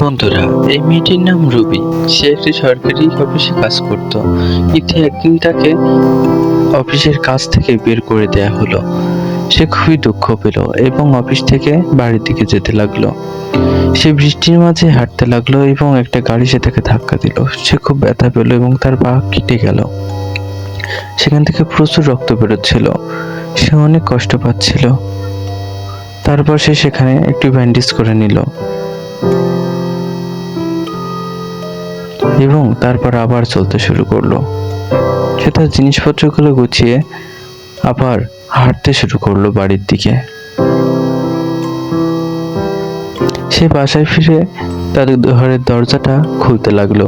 বন্ধুরা, এই মেয়েটির নাম রুবি। সে একটি সরকারি অফিসে কাজ করত। কিন্তু একদিন তাকে অফিসের কাজ থেকে বের করে দেয়া হলো। সে খুবই দুঃখ পেল এবং অফিস থেকে বাড়ির দিকে যেতে লাগল। সে বৃষ্টির মাঝে হাঁটতে লাগল এবং একটা গাড়ি সে তাকে ধাক্কা দিল। সে খুব ব্যথা পেল এবং তার পা কেটে গেল। সেখান থেকে প্রচুর রক্ত বেরোচ্ছিল। সে অনেক কষ্ট পাচ্ছিল। তারপর সে সেখানে একটু ব্যান্ডেজ করে নিল। এবং তারপর আবার চলতে শুরু করল। সে তার জিনিসপত্রগুলো গুছিয়ে আবার হাঁটতে শুরু করল বাড়ির দিকে। সে বাসায় ফিরে তার ঘরের দরজাটা খুলতে লাগল,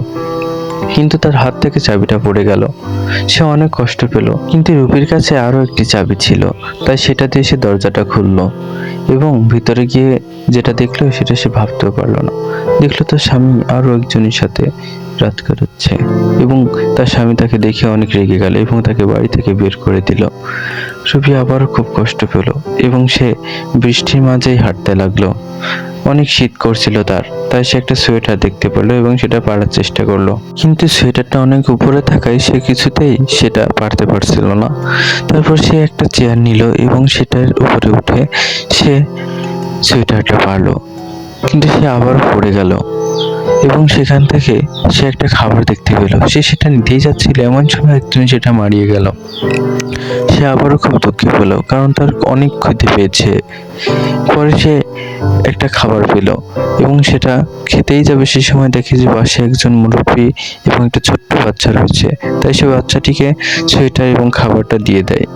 কিন্তু তার হাত থেকে চাবিটা পড়ে গেল। সে অনেক কষ্ট পেল, কিন্তু রুপির কাছে আরও একটি চাবি ছিল, তাই সেটা দিয়ে সে দরজাটা খুললো এবং ভিতরে গিয়ে যেটা দেখল সেটা সে ভাবতেও পারল না। দেখল তার স্বামী আরও একজনের সাথে রাত কাটাচ্ছে। এবং তার স্বামী তাকে দেখে অনেক রেগে গেল এবং তাকে বাড়ি থেকে বের করে দিল। রুবি আবারও খুব কষ্ট পেল এবং সে বৃষ্টির মাঝেই হাঁটতে লাগল। অনেক শীত করছিল তার, তাই সে একটা সোয়েটার দেখতে পেল এবং সেটা পারার চেষ্টা করল। কিন্তু সোয়েটারটা অনেক উপরে থাকায় সে কিছুতেই সেটা পারতে পারছিল না। তারপর সে একটা চেয়ার নিল এবং সেটার উপরে উঠে সে সোয়েটারটা পারল কিন্তু সে আবার পড়ে গেল। এবং সেখান থেকে সে একটা খাবার দেখতে পেল। সে সেটা নিতেই যাচ্ছিল। এমন সময় একজন সেটা মারিয়ে গেল। সে আবারও খুব দুঃখে পেল কারণ তার অনেক ক্ষতি পেয়েছে। পরে সে একটা খাবার পেল এবং সেটা খেতেই যাবে। সে সময় দেখে যে পাশে একজন মুরব্বী এবং একটা ছোট্ট বাচ্চা রয়েছে। তাই সে বাচ্চাটিকে সোয়েটার এবং খাবারটা দিয়ে দেয়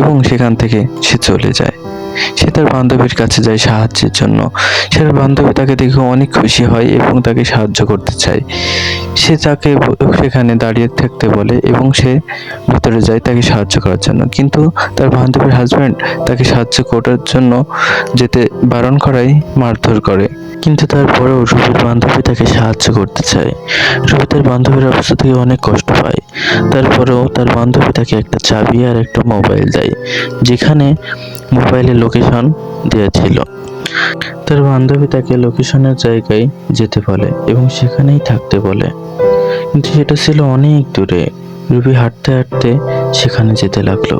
এবং সেখান থেকে সে চলে যায়। সে তার বান্ধবীর কাছে যায় সাহায্যের জন্য। সে তার বান্ধবী তাকে দেখে অনেক খুশি হয় এবং তাকে সাহায্য করতে চায়। সে তাকে সেখানে দাঁড়িয়ে থাকতে বলে এবং সে ভিতরে যায় তাকে সাহায্য করার জন্য। কিন্তু তার বান্ধবীর হাজব্যান্ড তাকে সাহায্য করার জন্য যেতে বারণ করায়, মারধর করে। কিন্তু তারপরেও রুবির বান্ধবী তাকে সাহায্য করতে চায়। রুবি তার বান্ধবীর অবস্থা থেকে অনেক কষ্ট পায়। তারপরেও তার বান্ধবী তাকে একটা চাবি আর একটা মোবাইল দেয়, যেখানে মোবাইলে লোকেশন দেওয়া ছিল তার বান্ধবী তাকে লোকেশনের জায়গায় যেতে বলে এবং সেখানেই থাকতে বলে। কিন্তু সেটা ছিল অনেক দূরে। রুবি হাঁটতে হাঁটতে সেখানে যেতে লাগল।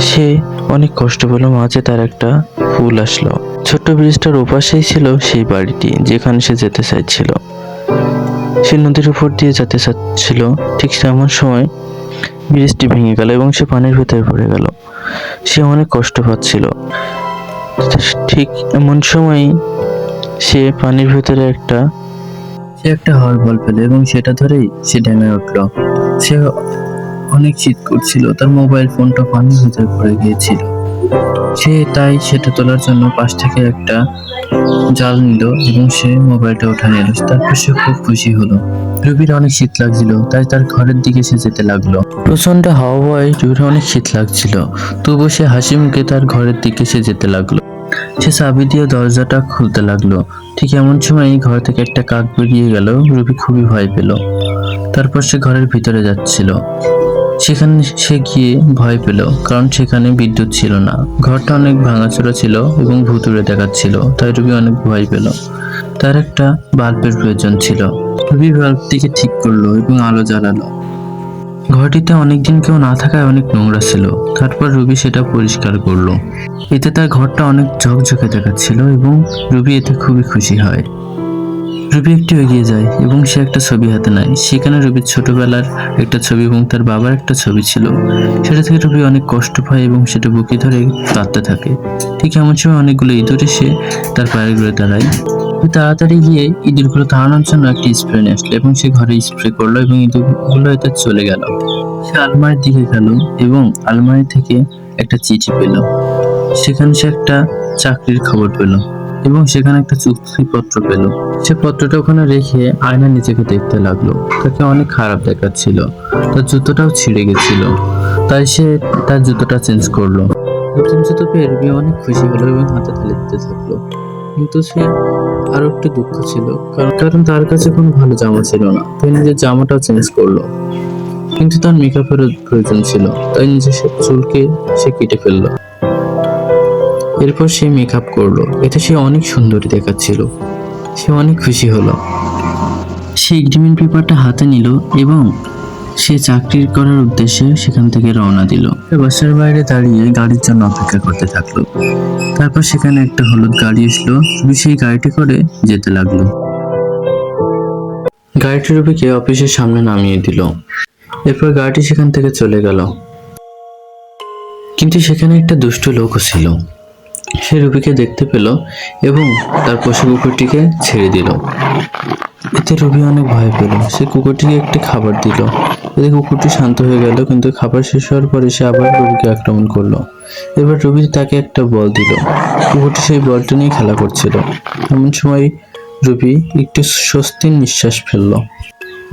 সে অনেক কষ্ট পেল মাঝে তার একটা ফুল আসলো। ছোট্ট ব্রিজটার ওপাশেই ছিল সেই বাড়িটি যেখানে সে যেতে চাইছিল। সে নদীর উপর দিয়ে যেতে চাচ্ছিল ঠিক তেমন সময় ব্রিজটি ভেঙে গেল এবং সে পানির ভিতরে পড়ে গেল। সে অনেক কষ্ট পাচ্ছিল। ঠিক এমন সময় সে পানির ভিতরে একটা সে একটা হল বল পেল এবং সেটা ধরেই সে ডেমে উঠল। সে অনেক চিৎ করছিল। তার মোবাইল ফোনটা পানির ভিতরে পড়ে গিয়েছিল। সে তাই সেটা তোলার জন্য পাশ থেকে একটা জাল নিল এবং সে মোবাইলটা উঠে নিল তারপর সে খুব খুশি হলো। রুবির অনেক শীত লাগছিল, তাই তার ঘরের দিকে সে যেতে লাগল। প্রচণ্ড হাওয়া হওয়ায় রুবির অনেক শীত লাগছিল, তবুও সে হাসি মুখে তার ঘরের দিকে সে যেতে লাগল। সে চাবি দিয়ে দরজাটা খুলতে লাগল। ঠিক এমন সময় ঘর থেকে একটা কাক বেরিয়ে গেল, রুবি খুবই ভয় পেল। তারপর সে ঘরের ভিতরে যাচ্ছিল। সেখানে সে গিয়ে ভয় পেল, কারণ সেখানে বিদ্যুৎ ছিল না। ঘরটা অনেক ভাঙাচোরা ছিল এবং ভুতুড়ে দেখাচ্ছিল, তাই রুবি অনেক ভয় পেল। তার একটা বাল্বের প্রয়োজন ছিল। রুবি বাল্বটিকে ঠিক করল এবং আলো জ্বালালো। ঘরটিতে অনেকদিন কেউ না থাকায় অনেক নোংরা ছিল। তারপর রুবি সেটা পরিষ্কার করল। এতে তার ঘরটা অনেক ঝকঝকে দেখাচ্ছিল এবং রুবি এতে খুবই খুশি হয়। রুবি একটু এগিয়ে যায় এবং সে একটা ছবি হাতে নেয়। সেখানে রুবির ছোটবেলার একটা ছবি এবং তার বাবার একটা ছবি ছিল। সেটা থেকে রুবি অনেক কষ্ট পায় এবং সেটা বুকে ধরে কাঁদতে থাকে। ঠিক এমন সময় অনেকগুলো ইঁদুর এসে তার পায়ের ঘুরে দাঁড়ায়। তাড়াতাড়ি গিয়ে ইঁদুরগুলো তাড়ানোর জন্য একটা স্প্রে নিয়ে আসলো এবং সে ঘরে স্প্রে করল এবং ইঁদুরগুলো এতে চলে গেল। সে আলমারির দিকে গেল এবং আলমারি থেকে একটা চিঠি পেল। সেখানে সে একটা চাকরির খবর পেল। এবং সেখানে একটা চুক্তিপত্র পেল। সে পত্রটা ওখানে রেখে আয়না নিজেকে দেখতে লাগল। তাকে অনেক খারাপ দেখাচ্ছিল। তার জুতোটাও ছিঁড়ে গেছিল। তাই সে তার জুতোটা চেঞ্জ করল। নতুন জুতো পেয়ে রুবি অনেক খুশি হলো এবং হাতে তালি দিতে থাকল। কিন্তু সে আরও একটু দুঃখ ছিল। কারণ কারণ তার কাছে কোনো ভালো জামা ছিল না। তাই নিজের জামাটাও চেঞ্জ করল। কিন্তু তার মেকআপের প্রয়োজন ছিল। তাই নিজের চুলকে সে কেটে ফেলল। এরপর সে মেকআপ করল। এতে সে অনেক সুন্দরী দেখাচ্ছিল। সে অনেক খুশি হলো। সে এগ্রিমেন্ট পেপারটা হাতে নিল এবং সে চাকরি করার উদ্দেশ্যে সেখান থেকে রওনা দিল। বাসার বাইরে দাঁড়িয়ে গাড়ির জন্য অপেক্ষা করতে থাকল। তারপর সেখানে একটা হলুদ গাড়ি এসলো। রুবি সেই গাড়িটি করে যেতে লাগল। গাড়িটি রুবিকে অফিসের সামনে নামিয়ে দিল। এরপর গাড়িটি সেখান থেকে চলে গেল। কিন্তু সেখানে একটা দুষ্ট লোকও ছিল। সে রুবিকে দেখতে পেল এবং তার পশু কুকুরটিকে ছেড়ে দিল। এতে রুবি অনেক ভয় পেল। সে কুকুরটিকে একটি খাবার দিল। এতে কুকুরটি শান্ত হয়ে গেল, কিন্তু খাবার শেষ হওয়ার পরে সে আবার রুবিকে আক্রমণ করল। এবার রুবি তাকে একটা বল দিল। কুকুরটি সেই বলটা নিয়ে খেলা করছিল। এমন সময় রুবি একটু স্বস্তির নিঃশ্বাস ফেলল।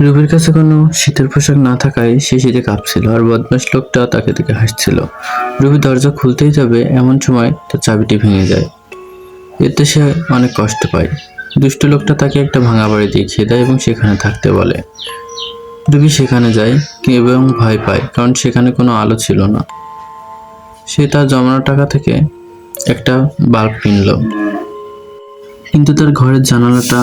রুবির কাছে কোনো শীতের পোশাক না থাকায় সে শীতে কাঁপছিল আর বদমাস লোকটা তাকে দেখে হাসছিল। রুবি দরজা খুলতেই যাবে এমন সময় তার চাবিটি ভেঙে যায়। এতে সে অনেক কষ্ট পায়। দুষ্ট লোকটা তাকে একটা ভাঙা বাড়ি দেখিয়ে দেয় এবং সেখানে থাকতে বলে। রুবি সেখানে যায় এবং ভয় পায়, কারণ সেখানে কোনো আলো ছিল না। সে তার জমানো টাকা থেকে একটা বাল্ব কিনলো। কিন্তু তার ঘরের জানালাটা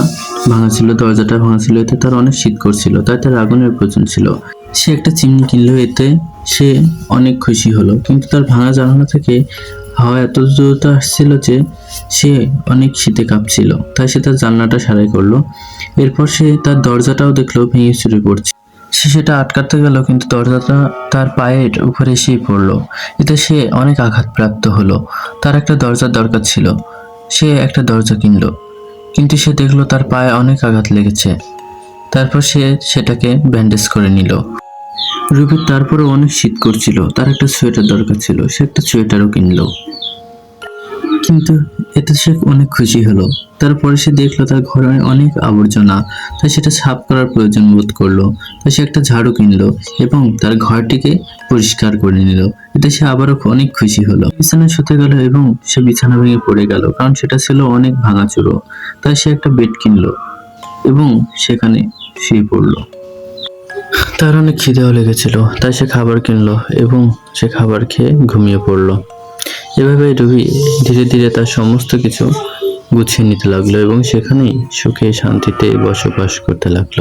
ভাঙা ছিল, দরজাটা ভাঙা ছিল, এতে তার অনেক শীত করছিল, তাই তার আগুনের প্রয়োজন ছিল। সে একটা চিমনি কিনলো, এতে সে অনেক খুশি হলো, কিন্তু তার ভাঙা জানালা থেকে হাওয়া এত দ্রুত আসছিল যে সে অনেক শীতে কাঁপছিল, তাই সে তার জানলাটা সারাই করল। এরপর সে তার দরজাটাও দেখল, ভেঙে চুরি পড়ছে সে সেটা আটকাতে গেল, কিন্তু দরজাটা তার পায়ের উপরে এসেই পড়ল, এতে সে অনেক আঘাতপ্রাপ্ত হলো। তার একটা দরজার দরকার ছিল সে একটা দরজা কিনল, কিন্তু সে দেখল তার পায়ে অনেক আঘাত লেগেছে। তারপর সে সেটাকে ব্যান্ডেজ করে নিল। রুবির তারপরে অনেক শীত করছিল, তার একটা সোয়েটার দরকার ছিল, সে একটা সোয়েটারও কিনলো। কিন্তু এতে সে অনেক খুশি হলো। তারপরে সে দেখল তার ঘরে অনেক আবর্জনা। তাই সেটা সাফ করার প্রয়োজন বোধ করল। তাই সে একটা ঝাড়ু কিনলো এবং তার ঘরটিকে পরিষ্কার করে নিল। এতে সে আবারও অনেক খুশি হলো। বিছানায় শুতে গেল এবং সে বিছানা ভেঙে পড়ে গেল, কারণ সেটা ছিল অনেক ভাঙাচুরো। তাই সে একটা বেড কিনলো এবং সেখানে শুয়ে পড়ল। তার অনেক খিদেও লেগেছিল। তাই সে খাবার কিনলো এবং সে খাবার খেয়ে ঘুমিয়ে পড়ল। এভাবে রবি ধীরে ধীরে তার সমস্ত কিছু গুছিয়ে নিতে লাগল এবং সেখানেই সুখে শান্তিতে বসবাস করতে লাগল।